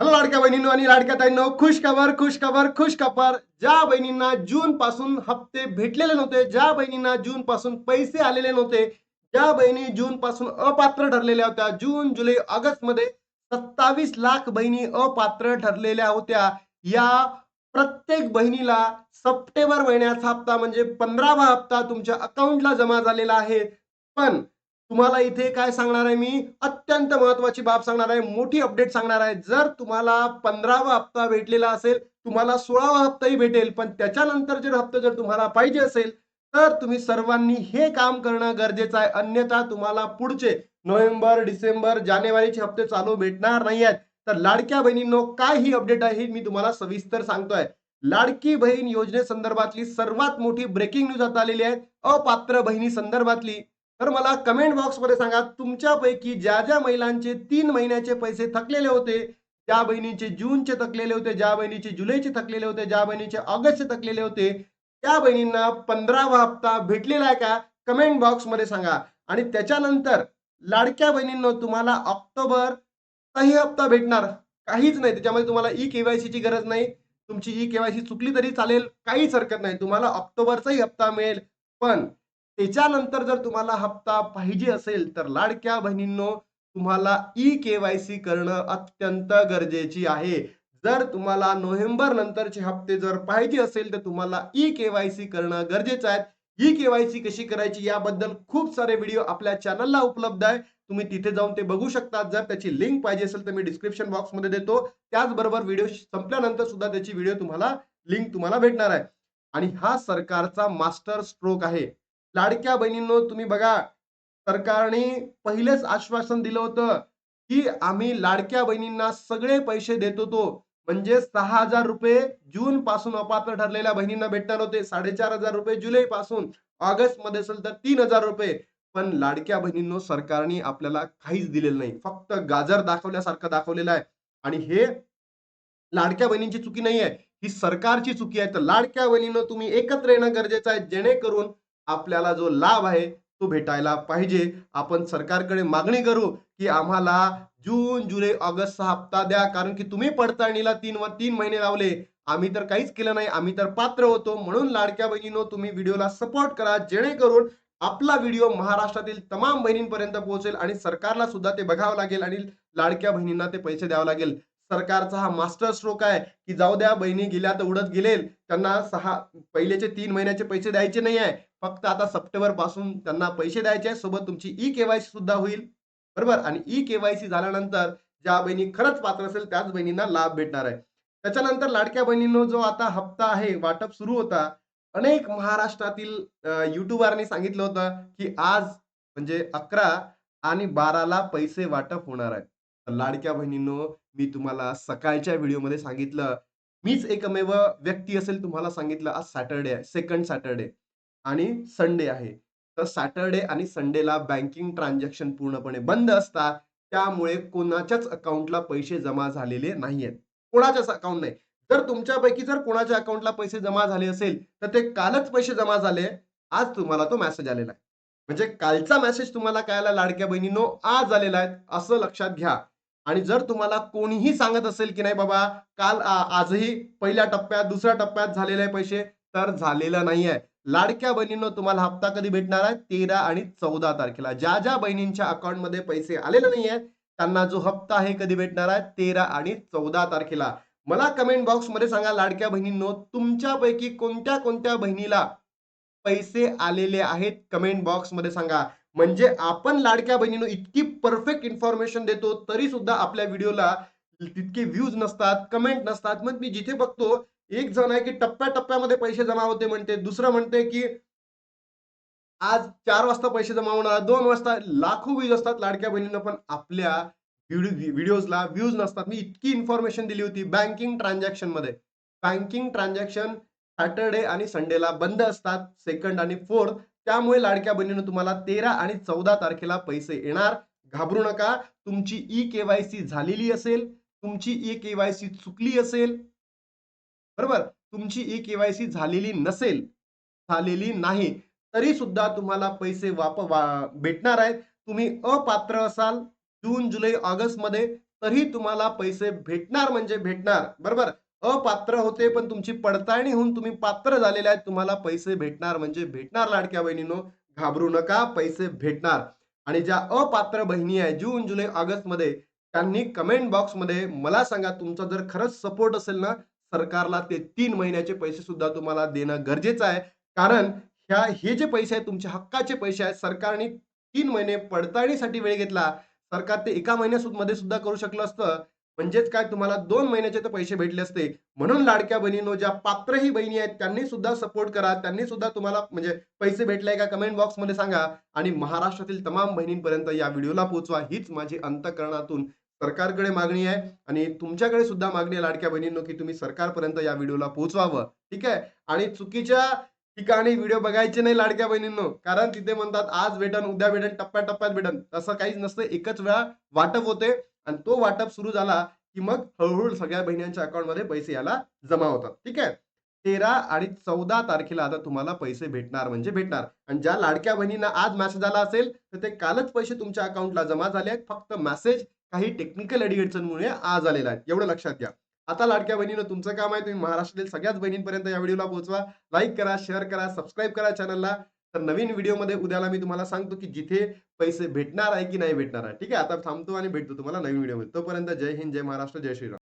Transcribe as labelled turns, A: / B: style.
A: Hello लाडक्या बहिणींनो आणि लाडक्या ताईंनो खुश खबर खुश खबर खुश खबर ज्या बहिणींना जून पासून हप्ते भेटलेले नव्हते ज्या बहिणींना जून पासून पैसे आलेले नव्हते ज्या बहिणी जून पासून अपात्र ठरलेल्या होत्या जून जुलै ऑगस्टमध्ये सत्तावीस लाख बहिणी अपात्र ठरलेल्या होत्या. या प्रत्येक बहिणीला सप्टेंबर महिन्याचा हप्ता म्हणजे पंधरावा हप्ता तुमच्या अकाउंटला जमा झालेला आहे. पण तुम्हाला इथे काय सांगणार आहे मी? अत्यंत महत्वाची बाब सांगणार आहे. मोठी अपडेट सांगणार आहे. जर तुम्हाला पंधरावा हप्ता भेटलेला असेल तुम्हाला सोळावा हप्ताही भेटेल पण त्याच्यानंतर जर हप्ता जर तुम्हाला पाहिजे असेल तर तुम्ही सर्वांनी हे काम करणं गरजेचं आहे. अन्यथा तुम्हाला पुढचे नोव्हेंबर डिसेंबर जानेवारीचे हप्ते चालू भेटणार नाही आहेत. तर लाडक्या बहिणींनो काय ही अपडेट आहे मी तुम्हाला सविस्तर सांगतोय. लाडकी बहीण योजनेसंदर्भातली सर्वात मोठी ब्रेकिंग न्यूज आता आलेली आहे. अपात्र बहिणी संदर्भातली. तर मला कमेंट बॉक्समध्ये सांगा तुमच्यापैकी ज्या ज्या महिलांचे तीन महिन्याचे पैसे थकलेले होते ज्या बहिणीचे जूनचे थकलेले होते ज्या बहिणीचे जुलैचे थकलेले होते ज्या बहिणीचे ऑगस्टचे थकलेले होते त्या बहिणींना पंधरावा हप्ता भेटलेला आहे का? कमेंट बॉक्समध्ये सांगा. आणि त्याच्यानंतर लाडक्या बहिणींना तुम्हाला ऑक्टोबर काही हप्ता भेटणार. काहीच नाही. त्याच्यामध्ये तुम्हाला ई केवायसीची गरज नाही. तुमची ई केवायसी चुकली तरी चालेल. काहीच हरकत नाही. तुम्हाला ऑक्टोबरचाही हप्ता मिळेल. पण त्याच्यानंतर जर तुम्हाला हप्ता पाहिजे असेल तर लाडक्या बहिणींनो तुम्हाला ई केवायसी करणं अत्यंत गरजेची आहे. जर तुम्हाला नोव्हेंबर नंतरचे हप्ते जर पाहिजे असेल तर तुम्हाला ई केवायसी करणं गरजेचं आहे. ई केवायसी कशी करायची याबद्दल खूप सारे व्हिडिओ आपल्या चॅनलला उपलब्ध आहे. तुम्ही तिथे जाऊन ते बघू शकता जर त्याची लिंक पाहिजे असेल तर मी डिस्क्रिप्शन बॉक्समध्ये देतो. त्याचबरोबर व्हिडिओ संपल्यानंतर सुद्धा त्याची व्हिडिओ तुम्हाला लिंक तुम्हाला भेटणार आहे. आणि हा सरकारचा मास्टर स्ट्रोक आहे. लाडक्या बहिणींनो तुम्ही बघा सरकारने पहिलेच आश्वासन दिलं होतं की आम्ही लाडक्या बहिणींना सगळे पैसे देत होतो. म्हणजे सहा हजार रुपये जून पासून अपात्र ठरलेल्या बहिणींना भेटणार होते. साडेचार हजार रुपये जुलै पासून. ऑगस्टमध्ये असेल तर तीन हजार रुपये. पण लाडक्या बहिणींनो सरकारने आपल्याला काहीच दिलेलं नाही. फक्त गाजर दाखवल्यासारखं दाखवलेलं आहे. आणि हे लाडक्या बहिणींची चुकी नाही आहे ही सरकारची चुकी आहे. तर लाडक्या बहिणीनं तुम्ही एकत्र येणं गरजेचं आहे. जेणेकरून आपल्याला जो लाभ आहे तो भेटायला पाहिजे. आपण सरकारकडे मागणी करू की आम्हाला जून जुलै ऑगस्टचा हप्ता द्या. कारण की तुम्ही पडताळणीला तीन व तीन महिने लावले. आम्ही तर काहीच केलं नाही. आम्ही तर पात्र होतो. म्हणून लाडक्या बहिणीनो तुम्ही व्हिडिओला सपोर्ट करा. जेणेकरून आपला व्हिडिओ महाराष्ट्रातील तमाम बहिणींपर्यंत पोहोचेल आणि सरकारला सुद्धा ते बघावं लागेल आणि लाडक्या बहिणींना ते पैसे द्यावं लागेल. सरकारचा हा मास्टर स्ट्रोक आहे की जाऊ द्या बहिणी गेल्या तर उडत गेलेल. त्यांना सहा पहिलेचे तीन महिन्याचे पैसे द्यायचे नाही आहे. फक्त आता सप्टेंबरपासून त्यांना पैसे द्यायचे आहे. सोबत तुमची ई केवायसी सुद्धा होईल. बरोबर? आणि ई केवायसी झाल्यानंतर ज्या बहिणी खरंच पात्र असेल त्याच बहिणींना लाभ भेटणार आहे. त्याच्यानंतर लाडक्या बहिणींनो जो आता हप्ता आहे वाटप सुरू होता. अनेक महाराष्ट्रातील युट्यूबरनी सांगितलं होतं की आज म्हणजे अकरा आणि बाराला पैसे वाटप होणार आहे तर लाडक्या बहिणींनो मी तुम्हाला सकाळच्या व्हिडिओमध्ये सांगितलं. मीच एकमेव व्यक्ती असेल तुम्हाला सांगितलं आज सॅटर्डे आहे सेकंड सॅटर्डे आणि संडे आहे. तर सॅटर्डे आणि संडेला बँकिंग ट्रान्झॅक्शन पूर्णपणे बंद असतात. त्यामुळे कोणाच्याच अकाउंटला पैसे जमा झालेले नाहीयेत. कोणाच्याच अकाउंट नाही. जर तुमच्यापैकी जर कोणाच्या अकाउंटला पैसे जमा झाले असेल तर ते कालच पैसे जमा झाले. आज तुम्हाला तो मेसेज आलेला आहे. म्हणजे कालचा मेसेज तुम्हाला कळायला लाडक्या बहिणीनो आज आलेला आहे. असं लक्षात घ्या. आणि जर तुम्हाला कोणीही सांगत असेल की नाही बाबा काल आजही पहिल्या टप्प्यात दुसऱ्या टप्प्यात झालेले पैसे तर झालेलं नाही आहे. लाडक्या बहिणींनो तुम्हाला हप्ता कधी भेटणार आहे? तेरा आणि चौदा तारखेला. ज्या ज्या बहिणींच्या अकाउंटमध्ये पैसे आलेले नाही आहेत त्यांना जो हप्ता आहे कधी भेटणार आहे? तेरा आणि चौदा तारखेला. मला कमेंट बॉक्समध्ये सांगा लाडक्या बहिणींनो तुमच्यापैकी कोणत्या कोणत्या बहिणीला पैसे आलेले आहेत? कमेंट बॉक्समध्ये सांगा. म्हणजे आपण लाडक्या बहिणीनं इतकी परफेक्ट इन्फॉर्मेशन देतो तरी सुद्धा आपल्या व्हिडिओला तितके व्ह्यूज नसतात कमेंट नसतात. मग मी जिथे बघतो एक जण आहे की टप्प्या टप्प्यामध्ये पैसे जमा होते म्हणते दुसरं म्हणते की आज चार वाजता पैसे जमा होणार दोन वाजता लाखो व्ह्यूज असतात लाडक्या बहिणींना पण आपल्या व्हिडिओजला व्ह्यूज नसतात. मी इतकी इन्फॉर्मेशन दिली होती बँकिंग ट्रान्झॅक्शनमध्ये. बँकिंग ट्रान्झॅक्शन सॅटर्डे आणि संडेला बंद असतात सेकंड आणि फोर्थ त्यामुळे लाडक्या बहिणीनं तुम्हाला तेरा आणि चौदा तारखेला पैसे येणार. घाबरू नका. तुमची ई केवायसी झालेली असेल. तुमची ई केवायसी चुकली असेल. बरोबर? तुमची ई केवायसी झालेली नसेल झालेली नाही तरी सुद्धा तुम्हाला पैसे वाप वा भेटणार आहेत. तुम्ही अपात्र असाल जून जुलै ऑगस्टमध्ये तरी तुम्हाला पैसे भेटणार म्हणजे भेटणार. बरोबर? अपात्र होते पण तुमची पडताळणी होऊन तुम्ही पात्र झालेले आहेत. तुम्हाला पैसे भेटणार म्हणजे भेटणार लाडक्या बहिणीनो. घाबरू नका पैसे भेटणार. आणि ज्या अपात्र बहिणी आहे जून जुलै ऑगस्टमध्ये त्यांनी कमेंट बॉक्समध्ये मला सांगा तुमचा जर खरंच सपोर्ट असेल ना सरकारला ते तीन महिन्याचे पैसे सुद्धा तुम्हाला देणं गरजेचं आहे. कारण ह्या हे जे पैसे आहेत तुमच्या हक्काचे पैसे आहेत सरकारने तीन महिने पडताळणीसाठी वेळ घेतला. सरकार ते एका महिन्यामध्ये सुद्धा करू शकलं असतं. म्हणजेच काय तुम्हाला दोन महिन्याचे तर पैसे भेटले असते. म्हणून लाडक्या बहिणीनो ज्या पात्रही बहिणी आहेत त्यांनी सुद्धा सपोर्ट करा. त्यांनी सुद्धा तुम्हाला म्हणजे पैसे भेटले का कमेंट बॉक्समध्ये सांगा. आणि महाराष्ट्रातील तमाम बहिणींपर्यंत या व्हिडिओला पोहोचवा. हीच माझी अंतकरणातून सरकारकडे मागणी आहे. आणि तुमच्याकडे सुद्धा मागणी आहे लाडक्या बहिणींनो की तुम्ही सरकारपर्यंत या व्हिडिओला पोहोचवावं. ठीक आहे? आणि चुकीच्या ठिकाणी व्हिडिओ बघायचे नाही लाडक्या बहिणींनो. कारण तिथे म्हणतात आज भेटन उद्या भेटन टप्प्या टप्प्यात भेटन. तसं काहीच नसतं. एकच वेळा वाटप होते. आणि तो वाटप सुरू झाला की मग हळूहळू सगळ्या बहिणींच्या अकाउंटमध्ये पैसे याला जमा होतात. ठीक आहे? तेरा आणि चौदा तारखेला आता तुम्हाला पैसे भेटणार म्हणजे भेटणार. आणि ज्या लाडक्या बहिणींना आज मेसेज आला असेल तर ते कालच पैसे तुमच्या अकाउंटला जमा झाले आहेत. फक्त मेसेज काही टेक्निकल अडीअडचणमुळे आज आलेला आहे. एवढं लक्षात घ्या. आता लाडक्या बहिणीनं तुमचं काम आहे तुम्ही महाराष्ट्रातील सगळ्याच बहिणींपर्यंत या व्हिडिओला पोहोचवा. लाईक करा शेअर करा सबस्क्राईब करा चॅनलला तर नवीन व्हिडिओमध्ये उद्याला मी तुम्हाला सांगतो की जिथे पैसे भेटणार आहे की नाही भेटणार आहे. ठीक आहे आता थांबतो आणि भेटतो तुम्हाला नवीन व्हिडिओमध्ये. तोपर्यंत जय हिंद जय महाराष्ट्र जय श्रीराम.